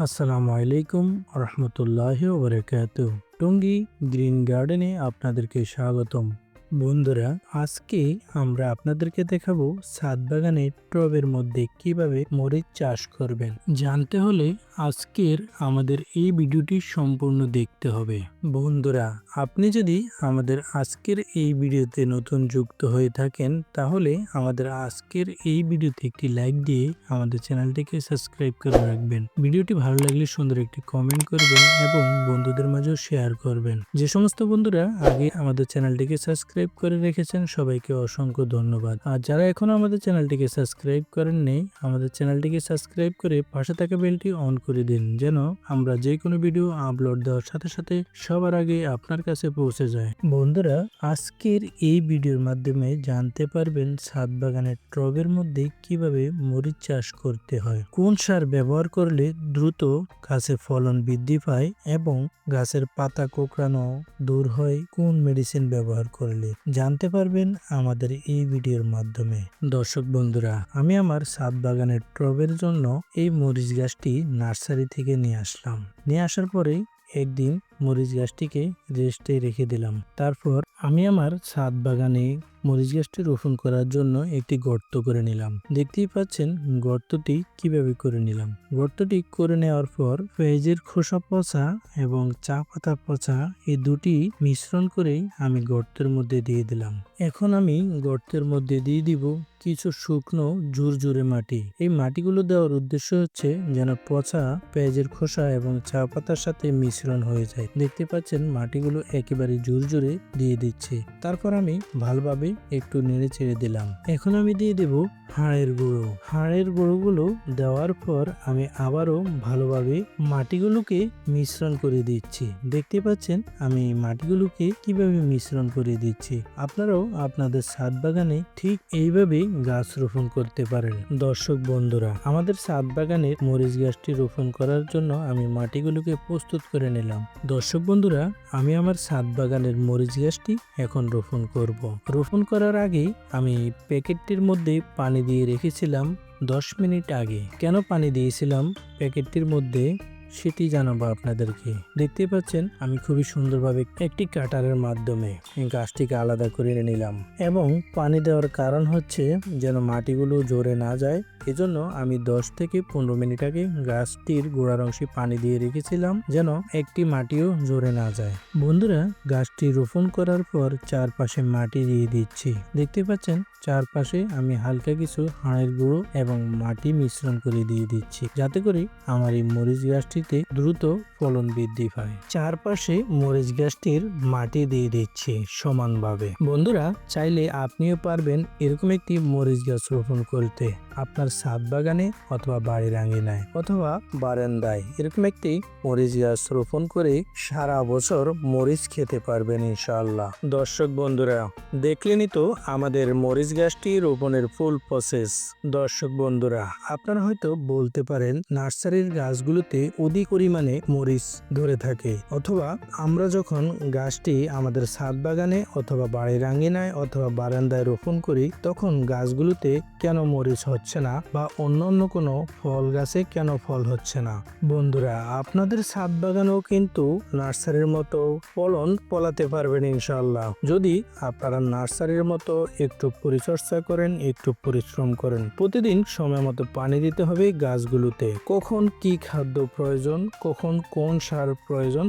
আসসালামু আলাইকুম রহমতুল্লাহ ওবরাকাত টঙ্গী গ্রিন গার্ডেনে আপনাদেরকে স্বাগতম। বন্ধুরা, আজকে আমরা আপনাদেরকে দেখাবো ছাদ বাগানে টবের মধ্যে কীভাবে মরিচ চাষ করবেন। জানতে হলে আজকের আমাদের এই ভিডিওটি সম্পূর্ণ দেখতে হবে। বন্ধুরা, আপনি যদি আমাদের আজকের এই ভিডিওতে নতুন যুক্ত হয়ে থাকেন, তাহলে আমাদের আজকের এই ভিডিওতে একটি লাইক দিয়ে আমাদের চ্যানেলটিকে সাবস্ক্রাইব করে রাখবেন। ভিডিওটি ভালো লাগলে সুন্দর একটি কমেন্ট করবেন এবং বন্ধুদের মাঝেও শেয়ার করবেন। যে সমস্ত বন্ধুরা, আগে আমাদের চ্যানেলটিকে সাবস্ক্রাইব করে রেখেছেন, সবাইকে অসংখ্য ধন্যবাদ। আর যারা এখনও আমাদের চ্যানেলটিকে সাবস্ক্রাইব করেন নেই আমাদের চ্যানেলটিকে সাবস্ক্রাইব করে পাশে থাকা বেলটি অন করে দিন, যেন আমরা যে কোনো ভিডিও আপলোড দেওয়ার সাথে সাথে সবার আগে আপনার কাছে পৌঁছে যায়। বন্ধুরা, আজকের এই ভিডিওর মাধ্যমে জানতে পারবেন ছাদ বাগানের টবের মধ্যে কীভাবে মরিচ চাষ করতে হয়, কোন সার ব্যবহার করলে দ্রুত গাছে ফলন বৃদ্ধি পায় এবং গাছের পাতা কোঁকড়ানো দূর হয়, কোন মেডিসিন ব্যবহার করলে। জানতে পারবেন আমাদের এই ভিডিওর মাধ্যমে। দর্শক বন্ধুরা, আমি আমার ছাদ বাগানের টবের জন্য এই মরিচ গাছটি নার্সারি থেকে নিয়ে আসলাম। নিয়ে আসার পরেই একদিন মরিচ গাছটিকে রেস্টে রেখে দিলাম। তারপর আমি আমার সাদ বাগানে মরিচ গাছটি রোপণ করার জন্য একটি গর্ত করে নিলাম। দেখতেই পাচ্ছেন গর্তটি কীভাবে করে নিলাম। গর্তটি করে নেওয়ার পর পেঁয়াজের খোসা পচা এবং চা পাতা পচা এই দুটি মিশ্রণ করেই আমি গর্তের মধ্যে দিয়ে দিলাম। এখন আমি গর্তের মধ্যে দিয়ে দিব কিছু শুকনো ঝুরঝুরে মাটি। এই মাটিগুলো দেওয়ার উদ্দেশ্য হচ্ছে যেন পচা পেঁয়াজের খোসা এবং চা পাতার সাথে মিশ্রণ হয়ে যায়। দেখতে পাচ্ছেন মাটিগুলো একেবারে ঝুরঝুরে দিয়ে দিচ্ছি। তারপর আমি ভালোভাবে একটু নেড়ে ছেড়ে দিলাম। এখন আমি দিয়ে দেব হাড়ের গুঁড়ো। হাড়ের গুঁড়োগুলো দেওয়ার পর আমি আবারও ভালোভাবে মাটিগুলোকে মিশ্রণ করে দিচ্ছি। দেখতে পাচ্ছেন, আমি মাটিগুলোকে কীভাবে মিশ্রণ করে দিচ্ছি। আপনারাও আপনাদের ছাদ বাগানে ঠিক এইভাবে গাছ রোপণ করতে পারেন। দর্শক বন্ধুরা, আমাদের ছাদ বাগানে মরিচ গাছটি রোপণ করার জন্য আমি মাটিগুলোকে প্রস্তুত করে নিলাম। দর্শক বন্ধুরা, আমি আমার ছাদ বাগানের মরিচ গাছটি এখন রোপণ করব। রোপণ করার আগেই আমি প্যাকেটটির মধ্যে পানি দিয়ে রেখেছিলাম দশ মিনিট আগে। কেন পানি দিয়েছিলাম? প্যাকেটটির মধ্যে সেটি জানাব আপনাদেরকে। দেখতে পাচ্ছেন, আমি খুবই সুন্দরভাবে একটি কাটারের মাধ্যমে গাছটিকে আলাদা করে নিলাম। এবং পানি দেওয়ার কারণ হচ্ছে যেন মাটিগুলো জোরে না যায়, এজন্য আমি দশ থেকে পনেরো মিনিট আগে গাছটির গোড়ার অংশে পানি দিয়ে রেখেছিলাম যেন একটি মাটিও জোরে না যায়। বন্ধুরা, গাছটি রোপণ করার পর চারপাশে মাটি দিয়ে দিচ্ছি। দেখতে পাচ্ছেন, চারপাশে আমি হালকা কিছু হাড়ের গুঁড়ো এবং মাটি মিশ্রণ করে দিয়ে দিচ্ছি। যাতে করে আমার এই মরিচ গাছটিতে দ্রুত ফলন বৃদ্ধি পায়। চারপাশে মরিচ গাছটির মাটি দিয়ে দিচ্ছি সমানভাবে। বন্ধুরা, চাইলে আপনিও পারবেন এরকম একটি মরিচ গাছ রোপণ করতে। আপনার ছাদ বাগানে অথবা বাড়ির আঙ্গিনায় অথবা বারান্দায়। এরকম একটি মরিচ গাছ রোপণ করে সারা বছর মরিচ খেতে পারবেন ইনশাআল্লাহ। দর্শক বন্ধুরা, দেখলেনই তো আমাদের মরিচ গাছটি রোপণের ফুল প্রসেস দর্শক বন্ধুরা, আপনারা হয়তো বলতে পারেন নার্সারির গাছগুলোতে অধিক পরিমাণে মরিচ ধরে থাকে। অথবা আমরা যখন গাছটি আমাদের ছাদ বাগানে অথবা বাড়ির আঙ্গিনায় অথবা বারান্দায় রোপণ করি, তখন গাছগুলোতে কেন মরিচ হচ্ছে না বা অন্য অন্য কোনো ফল গাছে কেন ফল হচ্ছে না? বন্ধুরা, আপনাদের ছাদ বাগানেও কিন্তু নার্সারির মতো ফলন ফলাতে পারবেন ইনশাল্লাহ যদি আপনারা নার্সারির মতো একটু পরিচর্যা করেন, একটু পরিশ্রম করেন, প্রতিদিন সময় মতো পানি দিতে হবে গাছগুলোতে। কখন কি খাদ্য প্রয়োজন, কখন কোন সার প্রয়োজন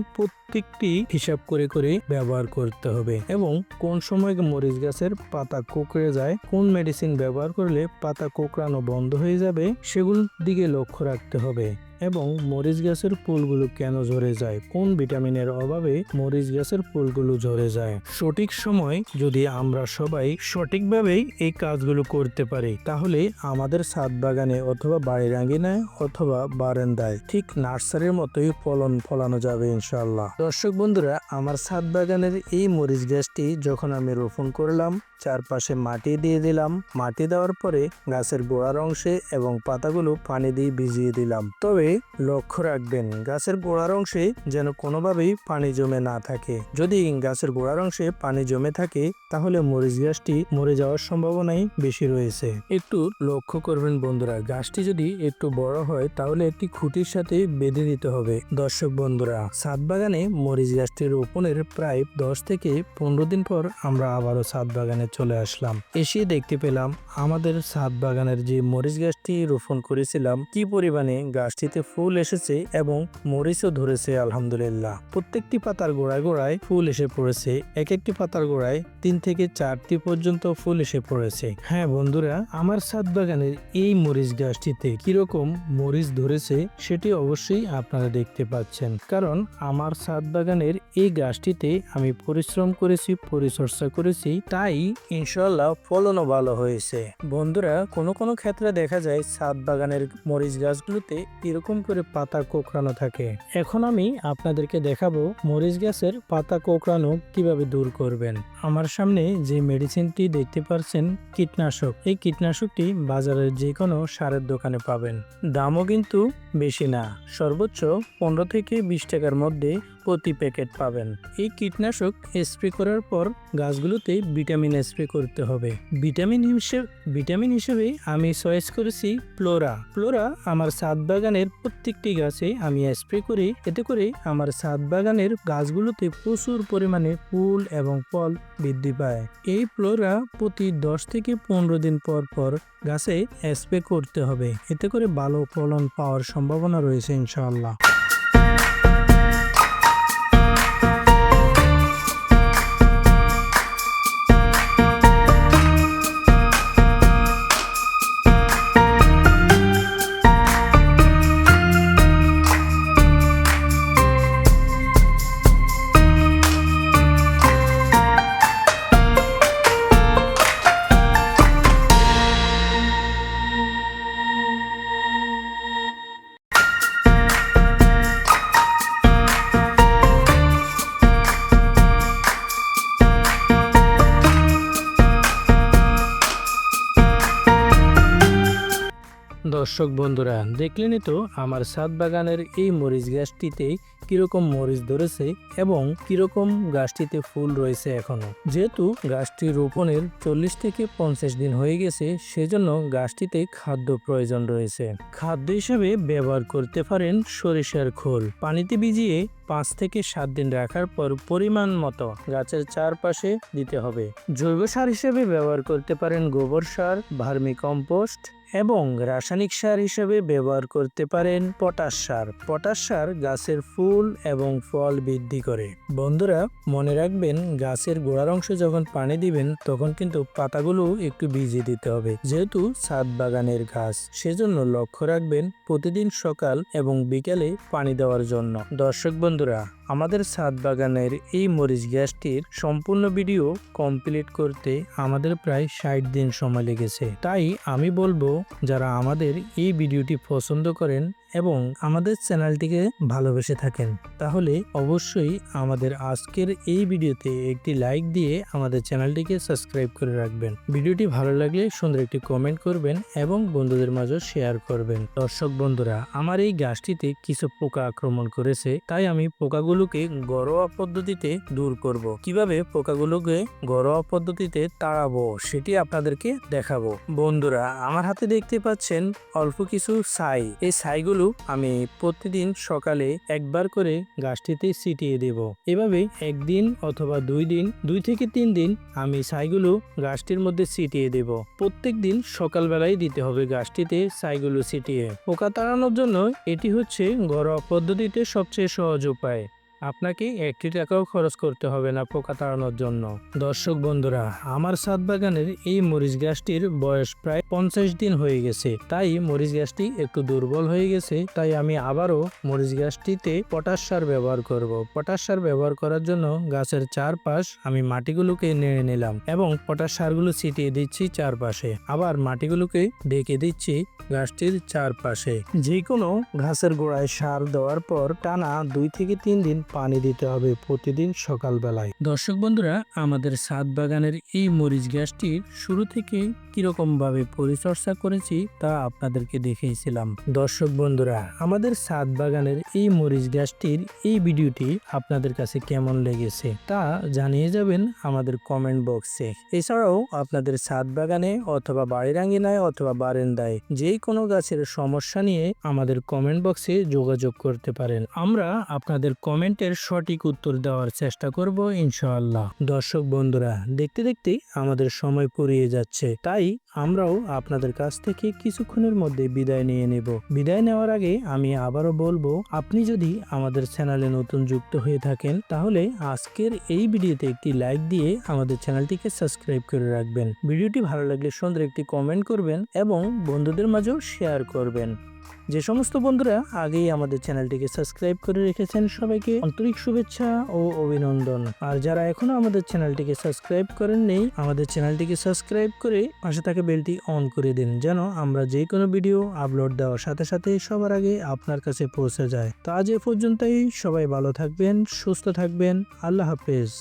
প্রত্যেকটি হিসাব করে করে ব্যবহার করতে হবে। এবং কোন সময় মরিচ গাছের পাতা কোকড়ে যায়, কোন মেডিসিন ব্যবহার করলে পাতা কোকড়ানো বন্ধ হয়ে যাবে, সেগুলোর দিকে লক্ষ্য রাখতে হবে। এবং মরিচ গাছের ফুলগুলো কেন ঝরে যায়? কোন ভিটামিনের অভাবে মরিচ গাছের ফুলগুলো ঝরে যায়? সঠিক সময় যদি আমরা সবাই সঠিকভাবেই এই কাজগুলো করতে পারি, তাহলে আমাদের ছাদ বাগানে অথবা বাড়ির আঙ্গিনায় অথবা বারান্দায় ঠিক নার্সারির মতোই ফলন ফলানো যাবে ইনশাল্লাহ দর্শক বন্ধুরা, আমার ছাদ বাগানের এই মরিচ গাছটি যখন আমি রোপণ করলাম চারপাশে মাটি দিয়ে দিলাম। মাটি দেওয়ার পরে গাছের গোড়ার অংশে এবং পাতাগুলো পানি দিয়ে ভিজিয়ে দিলাম। তবে লক্ষ্য রাখবেন, গাছের গোড়ার অংশে যেন কোনোভাবেই পানি জমে না থাকে। যদি গাছের গোড়ার অংশে পানি জমে থাকে, তাহলে মরিচ গাছটি মরে যাওয়ার সম্ভাবনাই বেশি রয়েছে। একটু লক্ষ্য করবেন বন্ধুরা, গাছটি যদি একটু বড় হয়, তাহলে একটি খুঁটির সাথে বেঁধে দিতে হবে। দর্শক বন্ধুরা, ছাদ বাগানে মরিচ গাছটি রোপণের প্রায় দশ থেকে পনেরো দিন পর আমরা আবারও ছাদ বাগানে চলে আসলাম। এসে দেখতে পেলাম আমাদের ছাদ বাগানের যে মরিচ গাছটি রোপণ করেছিলাম, কি পরিমাণে গাছটিতে ফুল এসেছে এবং মরিচও ধরেছে, আলহামদুলিল্লাহ। প্রত্যেকটি পাতার গোড়ায় গোড়ায় ফুল এসে পড়েছে, এক একটি পাতার গোড়ায় তিন থেকে চারটি পর্যন্ত ফুল এসে পড়েছে। হ্যাঁ বন্ধুরা, আমার ছাদ বাগানের এই মরিচ গাছটিতে কীরকম মরিচ ধরেছে সেটি অবশ্যই আপনারা দেখতে পাচ্ছেন। কারণ আমার ছাদ বাগানের এই গাছটিতে আমি পরিশ্রম করেছি, পরিচর্যা করেছি, তাই ইনশাল্লাহ ফলনও ভালো হয়েছে। বন্ধুরা, কোনো কোনো ক্ষেত্রে দেখা যায় ছাদ বাগানের মরিচ গাছগুলোতে এরকম করে পাতা কোঁকড়ানো থাকে। এখন আমি আপনাদেরকে দেখাবো মরিচ গাছের পাতা কোঁকড়ানো কীভাবে দূর করবেন। আমার সামনে যে মেডিসিনটি দেখতে পাচ্ছেন, কীটনাশক। এই কীটনাশকটি বাজারের যে কোনো সারের দোকানে পাবেন। দামও কিন্তু বেশি না, সর্বোচ্চ পনেরো থেকে বিশ টাকার মধ্যে প্রতি প্যাকেট পাবেন। এই কীটনাশক স্প্রে করার পর গাছগুলোতে ভিটামিন স্প্রে করতে হবে। ভিটামিন হিসেবে ভিটামিন হিসেবে আমি চয়েস করেছি ফ্লোরা। ফ্লোরা আমার ছাদ বাগানের প্রত্যেকটি গাছে আমি স্প্রে করি। এতে করে আমার ছাদ বাগানের গাছগুলোতে প্রচুর পরিমাণে ফুল এবং ফল বৃদ্ধি পায়। এই ফ্লোরা প্রতি দশ থেকে পনেরো দিন পর পর গাছে স্প্রে করতে হবে। এতে করে ভালো ফলন পাওয়ার সম্ভাবনা রয়েছে ইনশাআল্লাহ। দর্শক বন্ধুরা, দেখলেনই তো আমার ছাদ বাগানের এই মরিচ গাছটিতে কীরকম মরিচ ধরেছে এবং কীরকম গাছটিতে ফুল রয়েছে এখনও। যেহেতু গাছটি রোপণের চল্লিশ থেকে পঞ্চাশ দিন হয়ে গেছে, সেজন্য গাছটিতে খাদ্য প্রয়োজন রয়েছে। খাদ্য হিসেবে ব্যবহার করতে পারেন সরিষার খোল। পানিতে ভিজিয়ে পাঁচ থেকে সাত দিন রাখার পর পরিমাণ মতো গাছের চারপাশে দিতে হবে। জৈব সার হিসেবে ব্যবহার করতে পারেন গোবর সার, ভার্মি কম্পোস্ট এবং রাসায়নিক সার হিসেবে ব্যবহার করতে পারেন পটাশ সার। পটাশ সার গাছের ফুল এবং ফল বৃদ্ধি করে। বন্ধুরা, মনে রাখবেন, গাছের গোড়ার অংশে যখন পানি দিবেন, তখন কিন্তু পাতাগুলো একটু ভিজিয়ে দিতে হবে। যেহেতু ছাদ বাগানের গাছ, সেজন্য লক্ষ্য রাখবেন প্রতিদিন সকাল এবং বিকেলে পানি দেওয়ার জন্য। দর্শক বন্ধুরা, আমাদের ছাদ বাগানের এই মরিচ গ্যাসটির সম্পূর্ণ ভিডিও কমপ্লিট করতে আমাদের প্রায় ষাট দিন সময় লেগেছে। তাই আমি বলব যারা আমাদের এই ভিডিওটি পছন্দ করেন এবং আমাদের চ্যানেলটিকে ভালোবেসে থাকেন। তাহলে অবশ্যই আমাদের আজকের এই ভিডিওতে একটি লাইক দিয়ে আমাদের চ্যানেলটিকে সাবস্ক্রাইব করে রাখবেন। ভিডিওটি ভালো লাগলে সুন্দর একটি কমেন্ট করবেন এবং বন্ধুদের মাঝে শেয়ার করবেন। দর্শক বন্ধুরা, আমার এই গাছটিতে কিছু পোকা আক্রমণ করেছে, তাই আমি পোকাগুলোকে ঘরোয়া পদ্ধতিতে দূর করব। কীভাবে পোকাগুলোকে ঘরোয়া পদ্ধতিতে তাড়াবো সেটি আপনাদেরকে দেখাবো। বন্ধুরা, আমার হাতে দেখতে পাচ্ছেন অল্প কিছু ছাই। এই ছাইগুলো আমি প্রতিদিন সকালে একবার করে গাছটিতে ছিটিয়ে দেব। এভাবে একদিন অথবা দুই দিন, দুই থেকে তিন দিন আমি ছাইগুলো গাছটির মধ্যে ছিটিয়ে দেব। প্রত্যেক দিন সকালবেলায় দিতে হবে গাছটিতে ছাইগুলো ছিটিয়ে। পোকা তাড়ানোর জন্য এটি হচ্ছে ঘরোয়া পদ্ধতিতে সবচেয়ে সহজ উপায়। আপনাকে একটি টাকাও খরচ করতে হবে না পোকা তাড়ানোর জন্য। দর্শক বন্ধুরা, আমার ছাদ বাগানের এই মরিচ গাছটির বয়স প্রায় পঞ্চাশ দিন হয়ে গেছে। তাই মরিচ গাছটি একটু দুর্বল হয়ে গেছে, তাই আমি আবারও মরিচ গাছটিতে পটাশ সার ব্যবহার করব। পটাশ সার ব্যবহার করার জন্য গাছের চারপাশ আমি মাটিগুলোকে নেড়ে নিলাম এবং পটাশ সারগুলো ছিটিয়ে দিচ্ছি চারপাশে। আবার মাটিগুলোকে ঢেকে দিচ্ছি গাছটির চারপাশে। যে কোনো ঘাসের গোড়ায় সার দেওয়ার পর টানা দুই থেকে তিন দিন পানি দিতে হবে প্রতিদিন সকালবেলায়। দর্শক বন্ধুরা, আমাদের সাত বাগানের এই মরিচ গাছটির শুরু থেকে কীরকম ভাবে পরিচর্যা করেছি তা আপনাদেরকে দেখিয়েছিলাম দর্শক বন্ধুরা, আমাদের সাত বাগানের এই মরিচ গাছটির এই ভিডিওটি আপনাদের কাছে কেমন লেগেছে তা জানিয়ে যাবেন আমাদের কমেন্ট বক্সে। এছাড়াও আপনাদের ছাদ বাগানে অথবা বাড়ির আঙ্গিনায় অথবা বারেন্দায় যে কোনো গাছের সমস্যা নিয়ে আমাদের কমেন্ট বক্সে যোগাযোগ করতে পারেন। আমরা আপনাদের কমেন্টের সঠিক উত্তর দেওয়ার চেষ্টা করব, ইনশাআল্লাহ। দর্শক বন্ধুরা, দেখতে দেখতে আমাদের সময় ফুরিয়ে যাচ্ছে। তাই আমরাও আপনাদের কাছ থেকে কিছুক্ষণের মধ্যে বিদায় নিয়ে নেব। বিদায় নেওয়ার আগে আমি আবারও বলব, আপনি যদি আমাদের চ্যানেলে নতুন যুক্ত হয়ে থাকেন, তাহলে আজকের এই ভিডিওতে একটি লাইক দিয়ে আমাদের চ্যানেলটিকে সাবস্ক্রাইব করে রাখবেন। ভিডিওটি ভালো লাগলে সুন্দর একটি কমেন্ট করবেন এবং বন্ধুদের মাঝেও শেয়ার করবেন। যে সমস্ত বন্ধুরা আগেই আমাদের চ্যানেলটিকে সাবস্ক্রাইব করে রেখেছেন সবাইকে আন্তরিক শুভেচ্ছা ও অভিনন্দন। আর যারা এখনও আমাদের চ্যানেলটিকে সাবস্ক্রাইব করেননি আমাদের চ্যানেলটিকে সাবস্ক্রাইব করে পাশে থাকা বেলটি অন করে দিন যেন আমরা যে কোনো ভিডিও আপলোড দেওয়ার সাথে সাথে সবার আগে আপনার কাছে পৌঁছে যায়। তো আজ এ পর্যন্তই সবাই ভালো থাকবেন, সুস্থ থাকবেন, আল্লাহ হাফেজ।